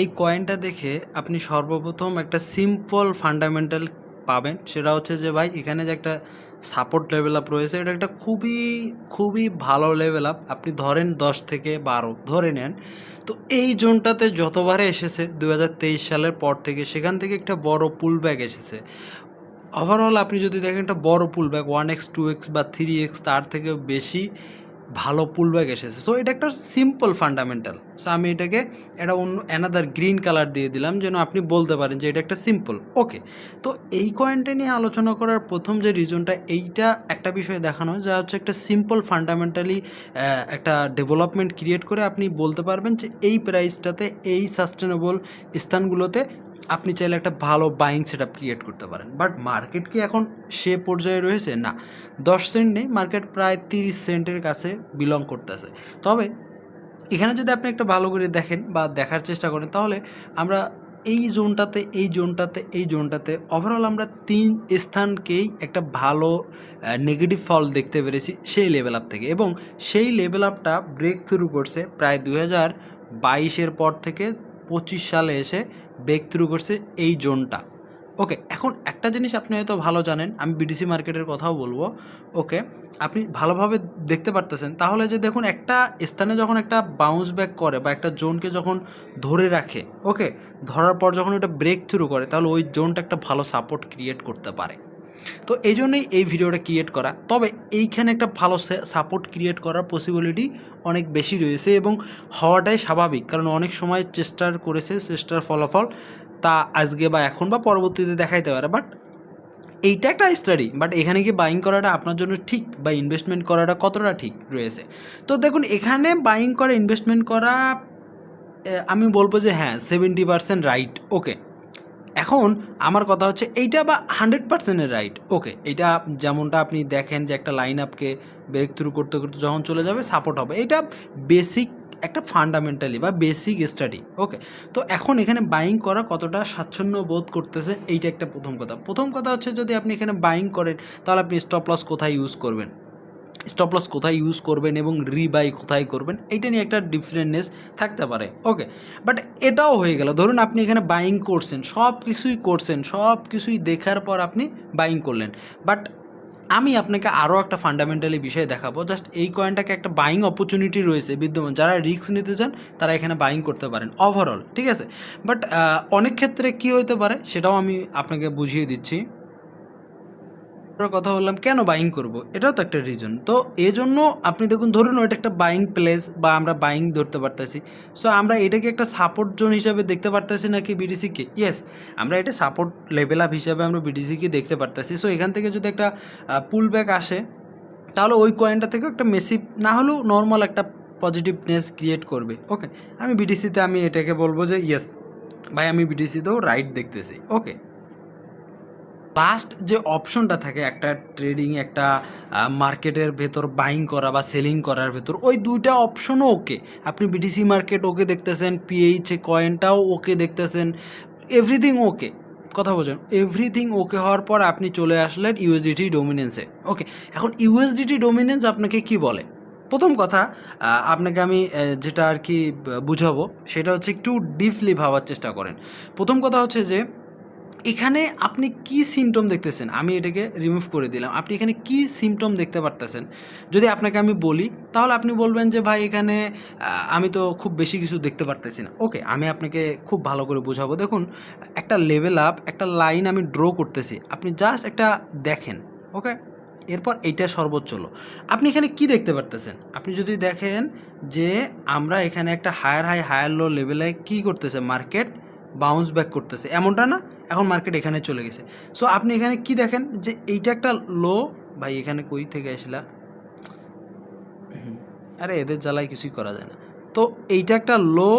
এই কয়েনটা দেখে আপনি সর্বপ্রথম একটা সিম্পল ফান্ডামেন্টাল পাবেন। সেটা হচ্ছে যে, ভাই, এখানে যে একটা সাপোর্ট লেভেল আপ রয়েছে, এটা একটা খুবই খুবই ভালো লেভেল আপ আপনি ধরেন দশ থেকে বারো, ধরে নেন। তো এই জোনটাতে যতবারে এসেছে দু হাজার তেইশ সালের পর থেকে, সেখান থেকে একটা বড় পুল ব্যাক এসেছে। ওভারঅল আপনি যদি দেখেন একটা বড় pull back one x two x বা থ্রি এক্স তার থেকে বেশি ভালো পুল ব্যাক এসেছে। সো এটা একটা সিম্পল ফান্ডামেন্টাল সো আমি এটাকে এটা অন্য অ্যানাদার গ্রিন কালার দিয়ে দিলাম যেন আপনি বলতে পারেন যে এটা একটা সিম্পল ওকে তো এই কয়েনটা নিয়ে আলোচনা করার প্রথম যে রিজনটা এইটা একটা বিষয়ে দেখানো, যা হচ্ছে একটা সিম্পল ফান্ডামেন্টালি একটা ডেভেলপমেন্ট ক্রিয়েট করে আপনি বলতে পারবেন যে এই প্রাইসটাতে এই সাস্টেনেবল স্থানগুলোতে আপনি চাইলে একটা ভালো বাইং সেট আপ ক্রিয়েট করতে পারেন। বাট মার্কেট কি এখন সে পর্যায়ে রয়েছে? না। দশ সেন্ট নেই মার্কেট প্রায় তিরিশ সেন্টের কাছে বিলং করতেছে। তবে এখানে যদি আপনি একটা ভালো করে দেখেন বা দেখার চেষ্টা করেন, তাহলে আমরা এই জোনটাতে এই জোনটাতে এই জোনটাতে ওভারঅল আমরা তিন স্থানকেই একটা ভালো নেগেটিভ ফল দেখতে পেরেছি সেই লেভেল আপ থেকে। এবং সেই লেভেল আপটা ব্রেক থ্রু করছে প্রায় দু হাজার বাইশের পর থেকে সালে এসে ব্রেক থ্রু করছে এই জোনটা। ওকে এখন একটা জিনিস আপনি হয়তো ভালো জানেন, আমি বিডিসি মার্কেটের কথাও বলব। ওকে আপনি ভালোভাবে দেখতে পারতেছেন। তাহলে যে দেখুন, একটা স্থানে যখন একটা বাউন্স ব্যাক করে বা একটা জোনকে যখন ধরে রাখে ওকে ধরার পর যখন ওটা ব্রেক থ্রু করে, তাহলে ওই জোনটা একটা ভালো সাপোর্ট ক্রিয়েট করতে পারে। তো এই জন্যই এই ভিডিওটা ক্রিয়েট করা। তবে এইখানে একটা ভালো সাপোর্ট ক্রিয়েট করার পসিবিলিটি অনেক বেশি রয়েছে এবং হওয়াটাই স্বাভাবিক। কারণ অনেক সময় চেষ্টার করেছে, চেষ্টার ফলাফল তা আজকে বা এখন বা পরবর্তীতে দেখাইতে পারে। বাট এইটা একটা স্টাডি বাট এখানে কি বাইং করাটা আপনার জন্য ঠিক বা ইনভেস্টমেন্ট করাটা কতটা ঠিক রয়েছে? তো দেখুন, এখানে বাইং করা ইনভেস্টমেন্ট করা আমি বলব যে হ্যাঁ সেভেন্টি পার্সেন্ট রাইট ওকে এখন আমার কথা হচ্ছে এইটা বা হান্ড্রেড পার্সেন্টের রাইট ওকে এটা যেমনটা আপনি দেখেন যে একটা লাইন আপকে ব্রেক থ্রু করতে করতে যখন চলে যাবে সাপোর্ট হবে। এটা বেসিক একটা ফান্ডামেন্টালি বা বেসিক স্টাডি ওকে তো এখন এখানে বাইং করা কতটা স্বাচ্ছন্দ্য বোধ করতেছে, এইটা একটা প্রথম কথা। প্রথম কথা হচ্ছে যদি আপনি এখানে বাইং করেন, তাহলে আপনি স্টপ লস কোথায় ইউজ করবেন? স্টপ লস কোথায় ইউজ করবেন এবং রিবাই কোথায় করবেন, এইটা নিয়ে একটা ডিফারেন্টনেস থাকতে পারে। ওকে বাট এটাও হয়ে গেল। ধরুন আপনি এখানে বাইং করছেন, সব কিছুই করছেন, সব কিছুই দেখার পর আপনি বাইং করলেন। বাট আমি আপনাকে আরও একটা ফান্ডামেন্টালি বিষয় দেখাবো। জাস্ট এই কয়েনটাকে একটা বাইং অপরচুনিটি রয়েছে বিদ্যমান। যারা রিস্ক নিতে চান, তারা এখানে বাইং করতে পারেন ওভারঅল ঠিক আছে? বাট অনেক ক্ষেত্রে কী হতে পারে, সেটাও আমি আপনাকে বুঝিয়ে দিচ্ছি। কথা বললাম, কেন বাইং করব? এটাও তো একটা রিজন তো এই জন্য আপনি দেখুন, ধরুন ওইটা একটা বাইং প্লেস বা আমরা বাইং ধরতে পারতেছি। সো আমরা এটাকে একটা সাপোর্ট জোন হিসাবে দেখতে পারতেছি নাকি বিডিসিকে ইয়েস আমরা এটা সাপোর্ট লেভেল আপ হিসাবে আমরা বিডিসিকে দেখতে পারতেছি। সো এখান থেকে যদি একটা পুল ব্যাক আসে, তাহলে ওই কয়েনটা থেকে একটা মেসিভ না হলেও নর্মাল একটা পজিটিভনেস ক্রিয়েট করবে। ওকে আমি বিডিসিতে আমি এটাকে বলব যে ইয়েস ভাই আমি বিডিসিতেও রাইট দেখতেছি। ওকে লাস্ট যে অপশনটা থাকে একটা ট্রেডিং একটা মার্কেটের ভেতর বাইং করা বা সেলিং করার ভেতর, ওই দুইটা অপশনও ওকে আপনি বিটিসি মার্কেট ওকে দেখতেছেন পিএইচ কয়েনটাও ওকে দেখতেছেন এভরিথিং ওকে কথা বলছেন এভরিথিং ওকে হওয়ার পর আপনি চলে আসলেন ইউএসডিটি ডোমিনেন্সে ওকে এখন ইউএসডিটি ডোমিনেন্স আপনাকে কি বলে? প্রথম কথা আপনাকে আমি যেটা আর কি বুঝাবো, সেটা হচ্ছে একটু ডিপলি ভাবার চেষ্টা করেন। প্রথম কথা হচ্ছে যে এখানে আপনি কি সিমটম দেখতেছেন? আমি এটাকে রিমুভ করে দিলাম। আপনি এখানে কি সিমটম দেখতে পারতেছেন? যদি আপনাকে আমি বলি, তাহলে আপনি বলবেন যে, ভাই, এখানে আমি তো খুব বেশি কিছু দেখতে পারতেছি না। ওকে আমি আপনাকে খুব ভালো করে বোঝাবো। দেখুন, একটা লেভেল আপ একটা লাইন আমি ড্র করতেছি। আপনি জাস্ট একটা দেখেন ওকে এরপর এইটা সর্বোচ্চ লো আপনি এখানে কি দেখতে পারতেছেন? আপনি যদি দেখেন যে, আমরা এখানে একটা হায়ার হাই হায়ার লো লেভেলে কি করতেছে? মার্কেট বাউন্স ব্যাক করতেছে। এমনটা না এখন মার্কেট এখানে চলে গেছে। সো আপনি এখানে কি দেখেন যে এইটা একটা লো ভাই এখানে কই থেকে আসলা? আরে এদের জ্বালায় কিছুই করা যায় না। তো এইটা একটা লো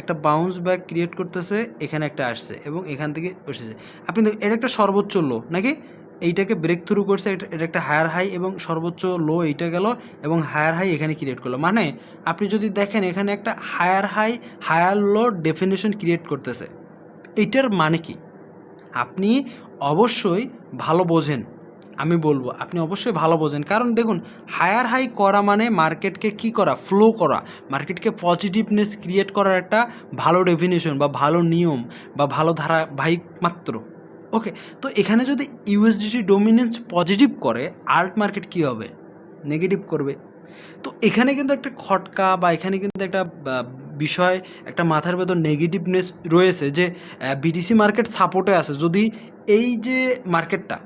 একটা বাউন্স ব্যাক ক্রিয়েট করতেছে এখানে একটা আসছে এবং এখান থেকে এসেছে। আপনি দেখুন, এটা একটা সর্বোচ্চ লো নাকি? এইটাকে ব্রেক থ্রু করছে এটা একটা হায়ার হাই এবং সর্বোচ্চ লো এইটা গেল এবং হায়ার হাই এখানে ক্রিয়েট করল। মানে আপনি যদি দেখেন এখানে একটা higher high higher low definition create করতেছে। এইটার মানে কি? আপনি অবশ্যই ভালো বোঝেন। আমি বলব, আপনি অবশ্যই ভালো বোঝেন। কারণ দেখুন হায়ার হাই করা মানে মার্কেটকে কি করা? ফ্লো করা। মার্কেটকে পজিটিভনেস ক্রিয়েট করার একটা ভালো ডেফিনেশন বা ভালো নিয়ম বা ভালো ধারাবাহিক মাত্র। ওকে তো এখানে যদি ইউএসডিটি ডোমিনেন্স পজিটিভ করে আল্ট মার্কেট কী হবে? নেগেটিভ করবে। তো এখানে কিন্তু একটা খটকা বা এখানে কিন্তু একটা বিষয়, একটা মাথার ভেতর নেগেটিভনেস রয়েছে যে বিটিসি মার্কেট সাপোর্টে আছে। যদি এই যে মার্কেটটা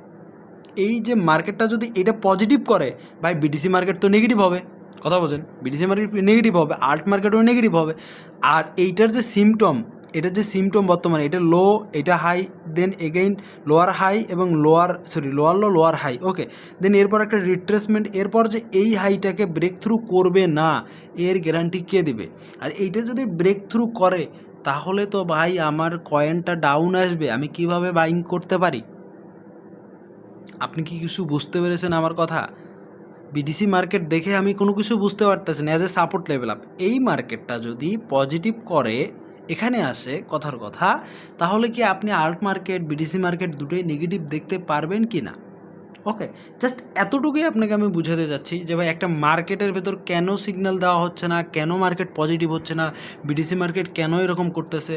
এই যে মার্কেটটা যদি এটা পজিটিভ করে, ভাই বিটিসি মার্কেট তো নেগেটিভ হবে। কথা বলছেন? বিটিসি মার্কেট নেগেটিভ হবে আর্ট মার্কেটও নেগেটিভ হবে। আর এইটার যে সিমটম এটার যে সিমটম বর্তমানে, এটা লো এটা high then again lower high এবং lower sorry lower low lower high okay then এরপর একটা রিট্রেসমেন্ট এরপর যে এই হাইটাকে ব্রেক থ্রু করবে না, এর গ্যারান্টি কে দেবে? আর এইটা যদি ব্রেক থ্রু করে, তাহলে তো ভাই আমার কয়েনটা ডাউন আসবে, আমি কীভাবে বাইং করতে পারি? আপনি কি কিছু বুঝতে পেরেছেন আমার কথা? বিডিসি মার্কেট দেখে আমি কোনো কিছু বুঝতে পারতেছি না as a support level up এই মার্কেটটা যদি পজিটিভ করে এখানে আসে কথার কথা, তাহলে কি আপনি আর্ট মার্কেট, বিডিসি মার্কেট দুটোই নেগেটিভ দেখতে পারবেন কি না? ওকে জাস্ট এতটুকুই আপনাকে আমি বুঝাতে চাচ্ছি যে ভাই একটা মার্কেটের ভেতর কেন সিগন্যাল দেওয়া হচ্ছে না, কেন মার্কেট পজিটিভ হচ্ছে না, বিডিসি মার্কেট কেন এরকম করতেছে?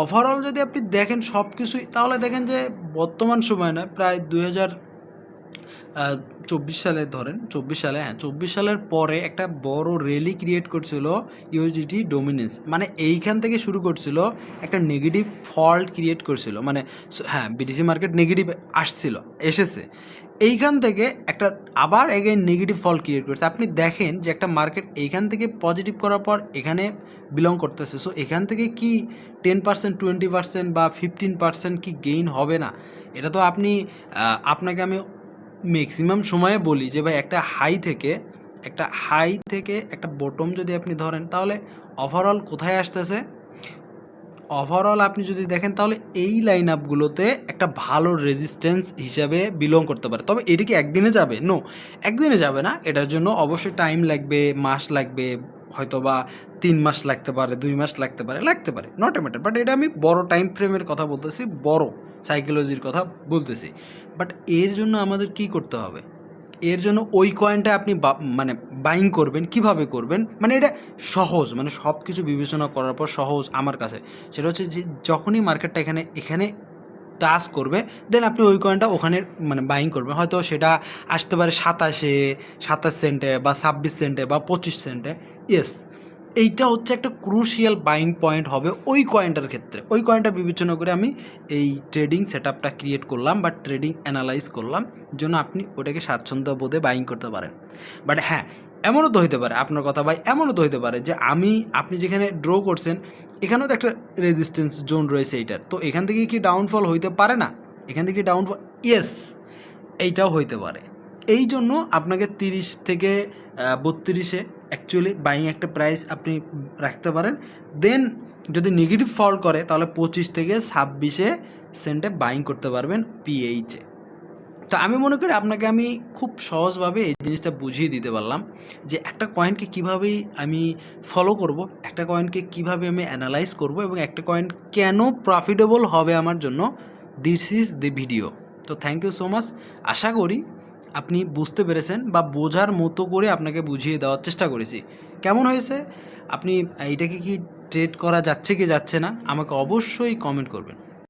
ওভারঅল যদি আপনি দেখেন সব কিছুই তাহলে দেখেন যে বর্তমান সময় না, প্রায় দুই হাজার চব্বিশ সালে ধরেন, চব্বিশ সালে হ্যাঁ চব্বিশ সালের পরে একটা বড় র্যালি ক্রিয়েট করছিল ইউজিটি ডোমিনেন্স মানে এইখান থেকে শুরু করছিল একটা নেগেটিভ ফল্ট ক্রিয়েট করছিল। মানে হ্যাঁ বিটিসি মার্কেট নেগেটিভ আসছিল, এসেছে। এইখান থেকে একটা আবার এগেইন নেগেটিভ ফল ক্রিয়েট করছে। আপনি দেখেন যে একটা মার্কেট এইখান থেকে পজিটিভ করার পর এখানে বিলং করতেছে। সো এখান থেকে কি টেন পার্সেন্ট টোয়েন্টি পার্সেন্ট বা ফিফটিন পার্সেন্ট কি গেইন হবে না? এটা তো আপনি আপনাকে আমি ম্যাক্সিমাম সময়ে বলি যে ভাই একটা হাই থেকে, একটা হাই থেকে একটা বটম যদি আপনি ধরেন, তাহলে ওভারঅল কোথায় আসতেছে? ওভারঅল আপনি যদি দেখেন, তাহলে এই লাইন আপগুলোতে একটা ভালো রেজিস্ট্যান্স হিসাবে বিলং করতে পারে। তবে এটা কি একদিনে যাবে? নো একদিনে যাবে না। এটার জন্য অবশ্যই টাইম লাগবে, মাস লাগবে হয়তো বা তিন মাস লাগতে পারে, দুই মাস লাগতে পারে লাগতে পারে নট এ ম্যাটার বাট এটা আমি বড় টাইম ফ্রেমের কথা বলতেছি, বড়। সাইকোলজির কথা বলতেছি। বাট এর জন্য আমাদের কি করতে হবে? এর জন্য ওই কয়েনটা আপনি মানে বাইং করবেন, কীভাবে করবেন? মানে এটা সহজ মানে সব কিছু বিবেচনা করার পর সহজ আমার কাছে। সেটা হচ্ছে যে যখনই মার্কেটটা এখানে এখানে টাচ করবে দেন আপনি ওই কয়েনটা ওখানে মানে বাইং করবেন। হয়তো সেটা আসতে পারে সাতাশে, সাতাশ সেন্টে বা ছাব্বিশ সেন্টে বা পঁচিশ সেন্টে ইয়েস এইটা হচ্ছে একটা ক্রুশিয়াল বাইং পয়েন্ট হবে ওই কয়েনটার ক্ষেত্রে। ওই কয়েনটা বিবেচনা করে আমি এই ট্রেডিং সেট আপটা ক্রিয়েট করলাম বা ট্রেডিং অ্যানালাইজ করলাম জন্য আপনি ওটাকে স্বাচ্ছন্দ্য বোধে বাইং করতে পারেন। বাট হ্যাঁ এমনও তো হতে পারে, আপনার কথা ভাই, এমনও তো হতে পারে যে আমি, আপনি যেখানে ড্র করছেন, এখানেও তো একটা রেজিস্ট্যান্স জোন রয়েছে এইটার। তো এখান থেকে কি ডাউনফল হইতে পারে না? এখান থেকে ডাউনফল ইয়েস এইটাও হইতে পারে। এই জন্য আপনাকে তিরিশ থেকে বত্রিশে অ্যাকচুয়ালি বাইং একটা প্রাইস আপনি রাখতে পারেন। দেন যদি নেগেটিভ ফল করে, তাহলে পঁচিশ থেকে ছাব্বিশে সেন্টে বাইং করতে পারবেন পিএইচে তো আমি মনে করি আপনাকে আমি খুব সহজভাবে এই জিনিসটা বুঝিয়ে দিতে পারলাম যে একটা কয়েনকে কীভাবে আমি ফলো করব, একটা কয়েনকে কীভাবে আমি অ্যানালাইজ করব এবং একটা কয়েন কেন প্রফিটেবল হবে আমার জন্য। দিস ইজ দি ভিডিও তো থ্যাংক ইউ সো মাচ আশা করি আপনি বুঝতে পেরেছেন বা বোঝার মতো করে আপনাকে বুঝিয়ে দেওয়ার চেষ্টা করেছি। কেমন হয়েছে? আপনি এইটাকে কি ট্রেড করা যাচ্ছে কি যাচ্ছে না? আমাকে অবশ্যই কমেন্ট করবেন।